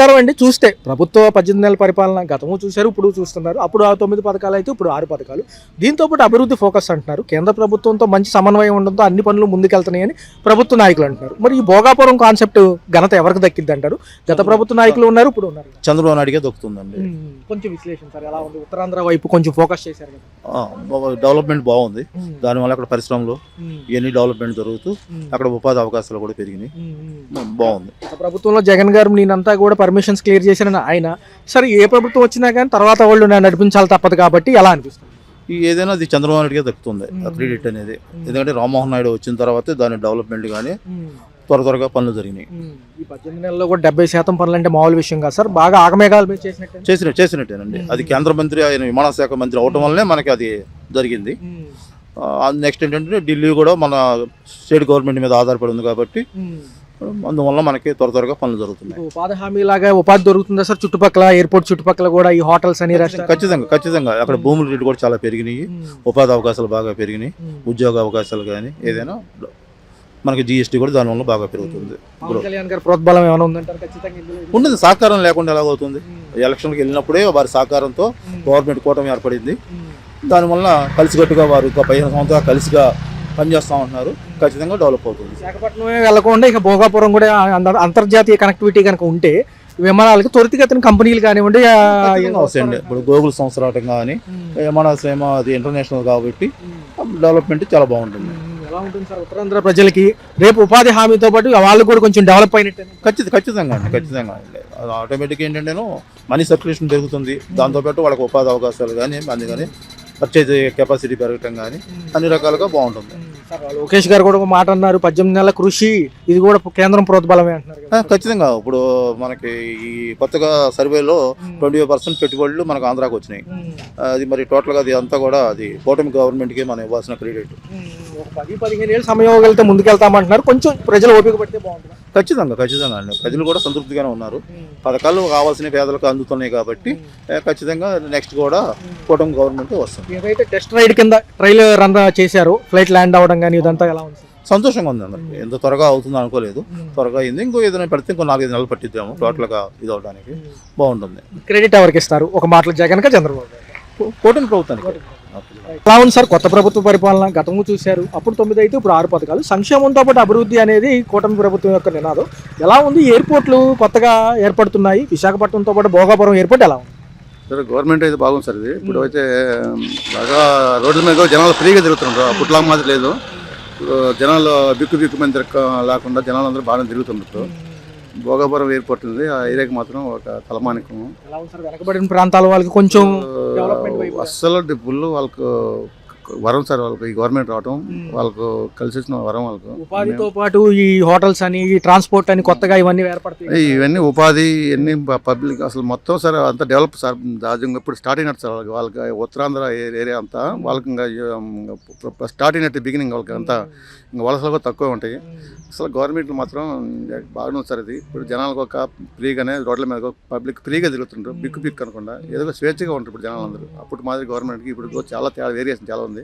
కరం అండి చూస్తే. ప్రభుత్వ పద్దెనిమిది నెలల పరిపాలన గతము చూశారు ఇప్పుడు చూస్తున్నారు. అప్పుడు ఆ తొమ్మిది పథకాలు అయితే ఇప్పుడు ఆరు పథకాలు. దీంతో పాటు అభివృద్ధి ఫోకస్ అంటున్నారు. కేంద్ర ప్రభుత్వంతో మంచి సమన్వయం ఉండడంతో అన్ని పనులు ముందుకెళ్తున్నాయని ప్రభుత్వ నాయకులు అంటున్నారు. మరి ఈ భోగాపురం కాన్సెప్ట్ ఘనత ఎవరికి దక్కింది అంటారు? గత ప్రభుత్వ నాయకులు ఉన్నారు ఇప్పుడు ఉన్నారు. చంద్రబాబు నాయుడుకే దొక్కుతుందండి. కొంచెం విశ్లేషణ సార్ ఎలా ఉంది? ఉత్తరాంధ్ర వైపు కొంచెం ఫోకస్ చేశారు డెవలప్మెంట్ బాగుంది. దానివల్ల అక్కడ పరిశ్రమలు ఇవన్నీ డెవలప్మెంట్ జరుగుతూ అక్కడ ఉపాధి అవకాశాలు కూడా పెరిగినాయి. బాగుంది. ప్రభుత్వంలో జగన్ గారు నేనంతా కూడా పర్మిషన్స్ క్లియర్ చేశారని ఆయన సరే ఏ ప్రభుత్వం వచ్చినా కానీ తర్వాత వాళ్ళు నడిపించాలి తప్పదు కాబట్టి ఎలా అనిపిస్తుంది? ఈ ఏదైనా అది చంద్రబాబు నాయుడుకే దక్కుతుంది ఆ. క్రెడిట్ అనేది. ఎందుకంటే రామ్మోహన్ నాయుడు వచ్చిన తర్వాతే దాని డెవలప్మెంట్ కానీ త్వర త్వరగా పనులు జరిగినాయి. ఈ పద్దెనిమిది నెలల్లో కూడా డెబ్బై శాతం పనులు అంటే మామూలు విషయం కాదు సార్. బాగా ఆగమేఘాలు చేసినట్టు చేసిన చేసినట్టేనండి. అది కేంద్ర మంత్రి ఆయన విమాన శాఖ మంత్రి అవటం వల్లనే మనకి అది జరిగింది. నెక్స్ట్ ఏంటంటే ఢిల్లీ కూడా మన స్టేట్ గవర్నమెంట్ మీద ఆధారపడి ఉంది కాబట్టి అందువల్ల మనకి త్వర త్వరగా పనులు జరుగుతున్నాయి. ఉపాధి హామీ లాగా ఉపాధి దొరుకుతుందా సార్? చుట్టుపక్కల ఎయిర్పోర్ట్ చుట్టుపక్కల కూడా ఈ హోటల్స్ అని ఖచ్చితంగా ఖచ్చితంగా అక్కడ భూముల రేటు కూడా చాలా పెరిగినాయి. ఉపాధి అవకాశాలు బాగా పెరిగినాయి. ఉద్యోగ అవకాశాలు కానీ ఏదైనా మనకి జిఎస్టీ కూడా దానివల్ల బాగా పెరుగుతుంది. ప్రోద్బలం ఏమైనా ఉందంటారు? ఖచ్చితంగా సహకారం లేకుండా ఎలాగవుతుంది? ఎలక్షన్కి వెళ్ళినప్పుడే వారి సహకారంతో గవర్నమెంట్ కూటమి ఏర్పడింది. దానివల్ల కలిసికట్టుగా వారు ఇంకా పదిహేను సంవత్సరాలు కలిసిగా పనిచేస్తూ ఉంటున్నారు. ఖచ్చితంగా డెవలప్ అవుతుంది. విశాఖపట్నమే వెళ్ళకుండా ఇక భోగాపురం కూడా అంతర్జాతీయ కనెక్టివిటీ కనుక ఉంటే విమానాలకి త్వరితగతిన కంపెనీలు కానివ్వండి వస్తాయండి ఇప్పుడు గూగుల్ సంస్థ రావటం కానీ ఉమ్, విమానాశ్రయం అది ఇంటర్నేషనల్ కాబట్టి ఉమ్. డెవలప్మెంట్ చాలా బాగుంటుంది. ఉమ్, ఎలా ఉంటుంది సార్ ఉత్తరాంధ్ర ప్రజలకి? రేపు ఉపాధి హామీతో పాటు వాళ్ళు కూడా కొంచెం డెవలప్ అయినట్టు. ఖచ్చితంగా ఖచ్చితంగా అండి. ఖచ్చితంగా ఆటోమేటిక్ ఏంటంటే మనీ సర్క్యులేషన్ పెరుగుతుంది. దాంతోపాటు వాళ్ళకి ఉపాధి అవకాశాలు కానీ మంది కానీ పర్చేజ్ కెపాసిటీ పెరగటం కానీ అన్ని రకాలుగా బాగుంటుంది. లోకేష్ గారు కూడా ఒక మాట అన్నారు పద్దెనిమిది నెలల కృషి ఇది కూడా కేంద్రం ప్రోద్బలమే అంటున్నారు ఖచ్చితంగా ఇప్పుడు మనకి ఈ కొత్తగా సర్వేలో ట్వంటీ ఫైవ్ పర్సెంట్ పెట్టుబడులు మనకు ఆంధ్రాకి వచ్చినాయి. అది మరి టోటల్గా అది అంతా కూడా అది కూటమి గవర్నమెంట్కి మనం ఇవ్వాల్సిన క్రెడిట్. ఒక పది పదిహేను ఏళ్ళు సమయం ఇవ్వగలిగితే ముందుకెళ్తామంటున్నారు. కొంచెం ప్రజలు ఓపిక పడితే బాగుంటుంది? ఖచ్చితంగా ఖచ్చితంగా అండి. ప్రజలు కూడా సంతృప్తిగానే ఉన్నారు. పథకాలు కావాల్సిన పేదలకు అందుతున్నాయి కాబట్టి ఖచ్చితంగా నెక్స్ట్ కూడా కూటమి గవర్నమెంట్ వస్తుంది. ఏదైతే టెస్ట్ రైడ్ కింద ట్రైల్ రన్ చేశారు ఫ్లైట్ ల్యాండ్ అవ్వడం కానీ ఇదంతా ఎలా ఉంది? సంతోషంగా ఉంది అందరికి. ఎంత త్వరగా అవుతుందో అనుకోలేదు. త్వరగా అయింది. ఇంకో ఏదైనా పెడితే ఇంకో నాలుగైదు నెలలు పట్టిద్దాము టోటల్గా ఇది అవడానికి. బాగుంటుంది. క్రెడిట్ ఎవరికి ఇస్తారు? ఒక మాటలో జగన్ చంద్రబాబు కూటమి ప్రభుత్వానికి. ఎలా ఉంది సార్? కొత్త ప్రభుత్వ పరిపాలన గతము చూశారు. అప్పుడు తొమ్మిది అయితే ఇప్పుడు ఆరు పథకాలు. సంక్షేమంతో పాటు అభివృద్ధి అనేది కూటమి ప్రభుత్వం యొక్క నినాదం. ఎలా ఉంది? ఎయిర్పోర్ట్లు కొత్తగా ఏర్పడుతున్నాయి. విశాఖపట్నంతో పాటు భోగాపురం ఎయిర్పోర్ట్ ఎలా ఉంది? సరే గవర్నమెంట్ అయితే బాగుంది సార్ ఇది. ఇప్పుడు అయితే బాగా రోడ్ల మీద జనాలు ఫ్రీగా తిరుగుతున్నారు అప్పట్లో మాదిరి లేదు. జనాలు బిక్కు బిక్కు మంది లేకుండా జనాలు అందరూ బాగానే తిరుగుతున్నారు భోగాపురం ఎయిర్పోర్ట్ ఉంది. ఆ ఏరియాకి మాత్రం ఒక తలమానికం వెనకబడిన ప్రాంతాల వాళ్ళకి కొంచెం అస్సలు డిప్పులు వాళ్ళకు వరం సార్ వాళ్ళకి ఈ గవర్నమెంట్ రావటం వాళ్ళకు కలిసి వచ్చిన వరం వాళ్ళకు. ఉపాధితో పాటు ఈ హోటల్స్ అని ఈ ట్రాన్స్పోర్ట్ అని కొత్తగా ఇవన్నీ ఏర్పడతాయి. ఇవన్నీ ఉపాధి ఇవన్నీ పబ్లిక్ అసలు మొత్తం సార్ అంతా డెవలప్ సార్. దాదాపు ఇప్పుడు స్టార్ట్ అయినట్టు సార్ వాళ్ళకి వాళ్ళకి ఉత్తరాంధ్ర ఏరియా అంతా వాళ్ళకి ఇంకా స్టార్ట్ అయినట్టు బిగినింగ్ వాళ్ళకి అంతా. ఇంకా వలసలు కూడా తక్కువ ఉంటాయి. అసలు గవర్నమెంట్ మాత్రం బాగానే ఉంది సార్ ఇది. ఇప్పుడు జనాలకు ఒక ఫ్రీగానే రోడ్ల మీద పబ్లిక్ ఫ్రీగా తిరుగుతుంటారు బిక్కు బిక్కు అనకుండా. ఏదో స్వేచ్ఛగా ఉంటారు ఇప్పుడు జనాలందరూ. అప్పుడు మాదిరి గవర్నమెంట్కి ఇప్పుడు చాలా తేడా వేరియేషన్ చాలా ఉంది.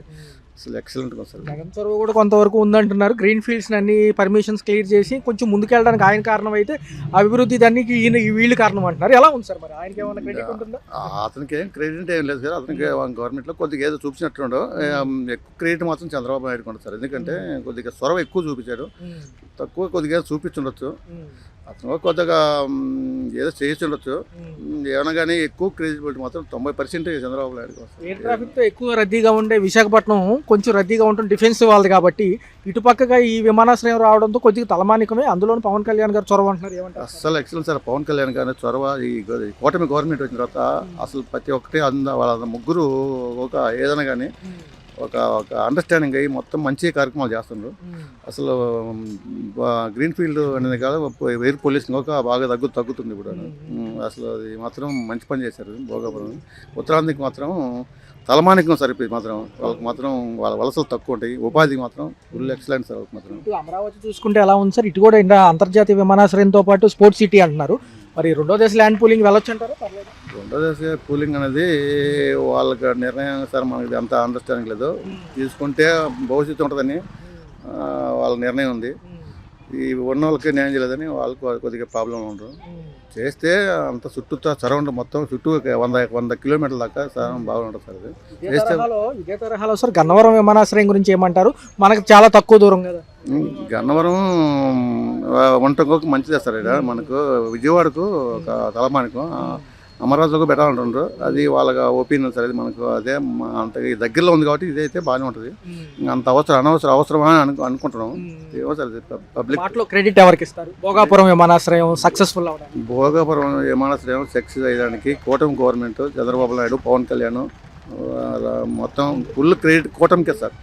అసలు ఎక్సలెంట్గా ఉంది సార్ జగన్ చొరవ కూడా కొంతవరకు ఉందంటున్నారు. గ్రీన్ ఫీల్డ్స్ అన్ని పర్మిషన్స్ క్లియర్ చేసి కొంచెం ముందుకెళ్ళడానికి ఆయన కారణం అయితే అభివృద్ధి దానికి ఈయన ఈ వీళ్ళు కారణం అంటున్నారు. ఎలా ఉంది సార్ మరి? ఆయనకి ఏమైనా క్రెడిట్ ఉంటుందా? అతనికి ఏం క్రెడిట్ ఏం లేదు సార్. అతనికి గవర్నమెంట్లో కొద్దిగా ఏదో చూపించినట్టుండో. ఏం, ఎక్కువ క్రెడిట్ మాత్రం చంద్రబాబు నాయుడు సార్. ఎందుకంటే కొద్దిగా చొరవ ఎక్కువ చూపించాడు. తక్కువ కొద్దిగా చూపించుండొచ్చు. అతను కొద్దిగా ఏదో చేయించుండొచ్చు మ్, ఏమైనా కానీ ఎక్కువ క్రెడిట్ మాత్రం తొంభై పర్సెంట్ చంద్రబాబు నాయుడు ఎయిర్ ట్రాఫిక్తో ఎక్కువ రద్దీగా ఉండే విశాఖపట్నం కొంచెం రద్దీగా ఉంటుంది డిఫెన్స్ వాళ్ళది కాబట్టి ఇటుపక్కగా ఈ విమానాశ్రయం రావడంతో కొద్దిగా తలమానికమే. అందులోని పవన్ కళ్యాణ్ గారు చొరవ అంటున్నారు ఏమంటారు? అస్సలు ఎక్సలెంట్ సార్. పవన్ కళ్యాణ్ గారి చొరవ ఈ కూటమి గవర్నమెంట్ వచ్చిన తర్వాత అసలు ప్రతి ఒక్కటి అంద వాళ్ళ ముగ్గురు ఒక ఏదైనా కానీ ఒక ఒక అండర్స్టాండింగ్ అయ్యి మొత్తం మంచి కార్యక్రమాలు చేస్తున్నారు అసలు గ్రీన్ ఫీల్డ్ అనేది కాదు ఎయిర్ పొల్యూషన్ ఒక బాగా తగ్గు తగ్గుతుంది ఇప్పుడు అసలు అది మాత్రం మంచి పని చేశారు భోగాపురం. ఉత్తరాంధ్రకి మాత్రం తలమానికం సరిపోయి మాత్రం. వాళ్ళకి మాత్రం వాళ్ళ వలసలు తక్కువ ఉంటాయి. ఉపాధి మాత్రం ఫుల్ ఎక్సలెంట్ సార్ వాళ్ళకి మాత్రం. అమరావతి చూసుకుంటే ఎలా ఉంది సార్? ఇటు కూడా అంతర్జాతీయ విమానాశ్రయంతో పాటు స్పోర్ట్స్ సిటీ అంటున్నారు. మరి రెండో దేశ ల్యాండ్ పూలింగ్ వెళ్ళొచ్చు అంటారా రెండో దశ కూలింగ్ అనేది వాళ్ళకి నిర్ణయం సార్ మనకి అంత అండర్స్టాండింగ్ లేదు. తీసుకుంటే భవిష్యత్తు ఉంటుందని వాళ్ళ నిర్ణయం ఉంది. ఈ ఉన్న వాళ్ళకి న్యాయం చేయలేదని వాళ్ళకి కొద్దిగా ప్రాబ్లం ఉండరు చేస్తే అంత చుట్టూ సరౌండ్ మొత్తం చుట్టూ వంద వంద కిలోమీటర్ల దాకా సరౌండ్ బాగుంటుంది సార్ చేస్తే- ఇదే తరహాలో సార్ గన్నవరం విమానాశ్రయం గురించి ఏమంటారు? మనకు చాలా తక్కువ దూరం కదా. గన్నవరం వంటకు మంచిదే సార్ ఇక్కడ మనకు విజయవాడకు ఒక తలమానికు. అమరావతికు బెటర్ అంటుండ్రు. అది వాళ్ళ ఒపీనియన్ సార్ అది మనకు అదే అంత దగ్గరలో ఉంది కాబట్టి ఇదైతే బాగానే ఉంటుంది. అంత అవసరం అనవసరం అవసరమా అని అను అనుకుంటున్నాం. ఏమో పబ్లిక్ వాటిలో క్రెడిట్ ఎవరికి ఇస్తారు? భోగాపురం విమానాశ్రయం సక్సెస్ఫుల్ భోగాపురం విమానాశ్రయం సక్సెస్ అయ్యడానికి కూటమి గవర్నమెంట్ చంద్రబాబు నాయుడు పవన్ కళ్యాణ్ మొత్తం ఫుల్ క్రెడిట్ కూటమికే సార్.